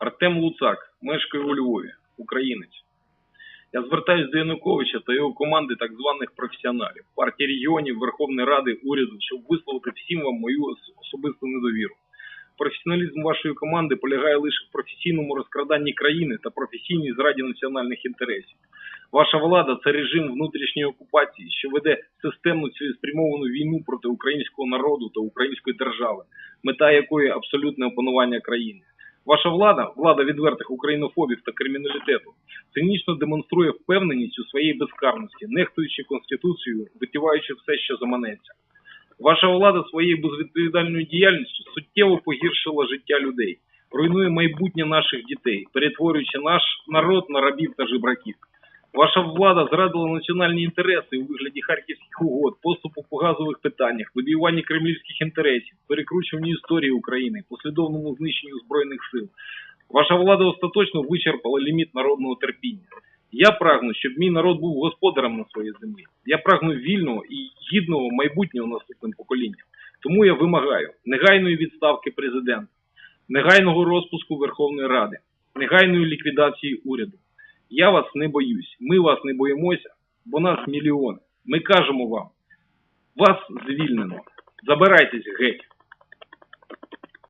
Артем Луцак, мешкає у Львові, українець. Я звертаюся до Януковича та його команди так званих професіоналів, партії регіонів, Верховної Ради, уряду, щоб висловити всім вам мою особисту недовіру. Професіоналізм вашої команди полягає лише в професійному розкраданні країни та професійній зраді національних інтересів. Ваша влада це режим внутрішньої окупації, що веде системну цілеспрямовану війну проти українського народу та української держави, мета якої абсолютне опанування країни. Ваша влада, влада відвертих українофобів та криміналітету, цинічно демонструє впевненість у своїй безкарності, нехтуючи конституцію, витіваючи все, що заманеться. Ваша влада своєю безвідповідальною діяльністю суттєво погіршила життя людей, руйнує майбутнє наших дітей, перетворюючи наш народ на рабів та жебраків. Ваша влада зрадила національні інтереси у вигляді харківських угод, поступу по газових питаннях, лобіюванні кремлівських інтересів, перекручуванні історії України, послідовному знищенню збройних сил. Ваша влада остаточно вичерпала ліміт народного терпіння. Я прагну, щоб мій народ був господарем на своїй землі. Я прагну вільного і гідного майбутнього наступним поколінням. Тому я вимагаю негайної відставки президента, негайного розпуску Верховної Ради, негайної ліквідації уряду. Я вас не боюсь, ми вас не боїмося, бо нас мільйони. Ми кажемо вам, вас звільнено. Забирайтесь геть.